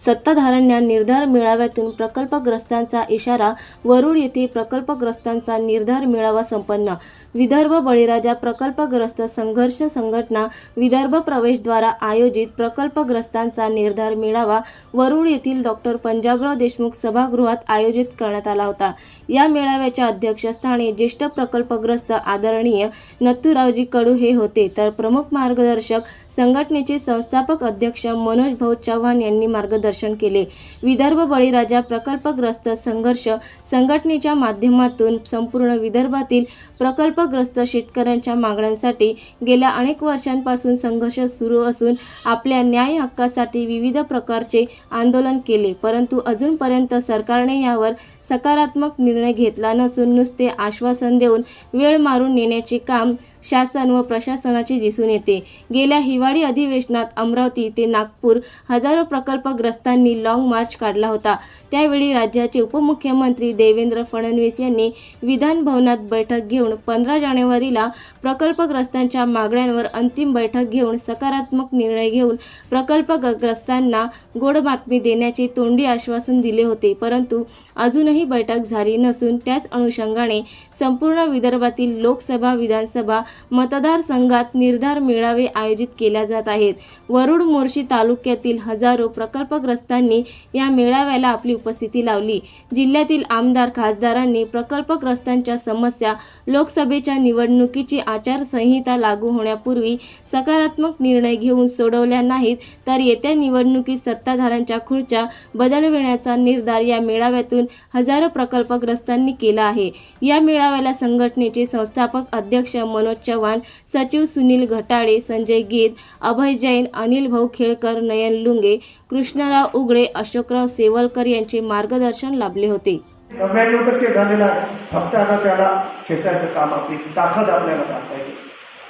सत्ताधाऱ्यांना निर्धार मेळाव्यातून प्रकल्पग्रस्तांचा इशारा वरुड येथे प्रकल्पग्रस्तांचा निर्धार मेळावा संपन्न. विदर्भ बळीराजा प्रकल्पग्रस्त संघर्ष संघटना विदर्भ प्रवेशद्वारा आयोजित प्रकल्पग्रस्तांचा निर्धार मेळावा वरुड येथील डॉक्टर पंजाबराव देशमुख सभागृहात आयोजित करण्यात आला होता. या मेळाव्याच्या अध्यक्षस्थानी ज्येष्ठ प्रकल्पग्रस्त आदरणीय नथुरावजी कडू हे होते. तर प्रमुख मार्गदर्शक संघटनेचे संस्थापक अध्यक्ष मनोज भाऊ चव्हाण यांनी मार्गदर्शन केले. विदर्भ बळीराजा प्रकल्पग्रस्त संघर्ष संघटनेच्या माध्यमातून संपूर्ण विदर्भातील प्रकल्पग्रस्त शेतकऱ्यांच्या मागण्यांसाठी गेल्या अनेक वर्षांपासून संघर्ष सुरू असून आपल्या न्याय हक्कासाठी विविध प्रकारचे आंदोलन केले. परंतु अजूनपर्यंत सरकारने यावर सकारात्मक निर्णय घेतला नसून नुसते आश्वासन देऊन वेळ मारून नेण्याचे काम शासन व प्रशासनाचे दिसून येते. गेल्या हिवाळी अधिवेशनात अमरावती ते नागपूर हजारो प्रकल्पग्रस्तांनी लाँग मार्च काढला होता. त्यावेळी राज्याचे उपमुख्यमंत्री देवेंद्र फडणवीस यांनी विधान भवनात बैठक घेऊन पंधरा जानेवारीला प्रकल्पग्रस्तांच्या मागण्यांवर अंतिम बैठक घेऊन सकारात्मक निर्णय घेऊन प्रकल्पग्रस्तांना गोड बातमी देण्याचे तोंडी आश्वासन दिले होते. परंतु अजूनही बैठक झाली नसून त्याच अनुषंगाने संपूर्ण विदर्भातील लोकसभा विधानसभा मतदारसंघात निर्धार मेळावे आयोजित केल्या जात आहेत. वरुड मोर्शी तालुक्यातील हजारो प्रकल्पग्रस्तांनी या मेळाव्याला आपली उपस्थिती लावली. जिल्ह्यातील आमदार खासदारांनी प्रकल्पग्रस्तांच्या समस्या लोकसभेच्या निवडणुकीची आचारसंहिता लागू होण्यापूर्वी सकारात्मक निर्णय घेऊन सोडवल्या नाहीत तर येत्या निवडणुकीत सत्ताधाऱ्यांच्या खुर्च्या बदलविण्याचा निर्धार या मेळाव्यातून हजारो प्रकल्पग्रस्तांनी केला आहे. या मेळाव्याला संघटनेचे संस्थापक अध्यक्ष मनोज चव्हाण सचिव सुनील घटाळे संजय गीत अभय जैन अनिल भाऊ खेळकर नयन लुंगे कृष्णराव उगळे अशोकराव सेवलकर यांचे मार्गदर्शन लाभले होते. नव्याण्णव टक्के झालेला आहे फक्त आता त्याला खेचायचं काम आपली ताकद आपल्याला दाखवायची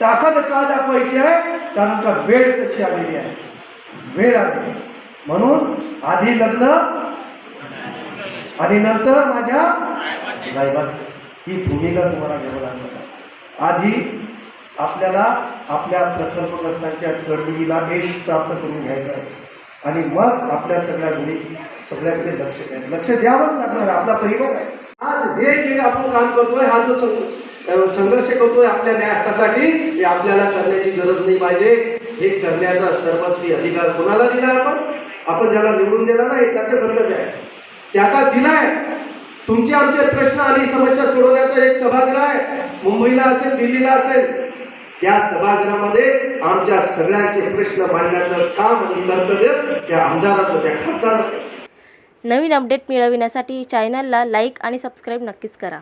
ताकद का दाखवायची आहे? कारण का वेळ कशी आलेली आहे? वेळ आली म्हणून आधी लग्न आणि नंतर माझ्या रायबास ही भूमिका तुम्हाला घ्यावं लागणार. आधी आपल्याला आपल्या प्रकल्पग्रस्तांच्या चळवळीला यश प्राप्त करून घ्यायचं आहे. आणि मग आपल्या सगळ्या मुली सगळ्याकडे लक्ष द्यायचं. लक्ष द्यावंच लागणार आपला परिवार आहे. आज हे जे आपण काम करतोय हा जो संघर्ष करतोय आपल्या न्याय हक्कासाठी हे आपल्याला करण्याची गरज नाही पाहिजे. हे करण्याचा सर्वस्वी अधिकार कोणाला दिला आपण? आपण ज्याला निवडून दिला ना त्याचं कर्तव्य आहे. त्याचा दिलाय. तुमचे आमचे प्रश्न आणि समस्या सोडवण्याचा एक सभागृह आहे. मुंबईला असेल दिल्लीला असेल त्या सभागृहामध्ये आमच्या सगळ्यांचे प्रश्न मांडण्याचं काम आणि कर्तव्य त्या आमदाराचं त्या खासदाराचं. नवीन अपडेट मिळविण्यासाठी चॅनलला लाईक आणि सबस्क्राईब नक्कीच करा.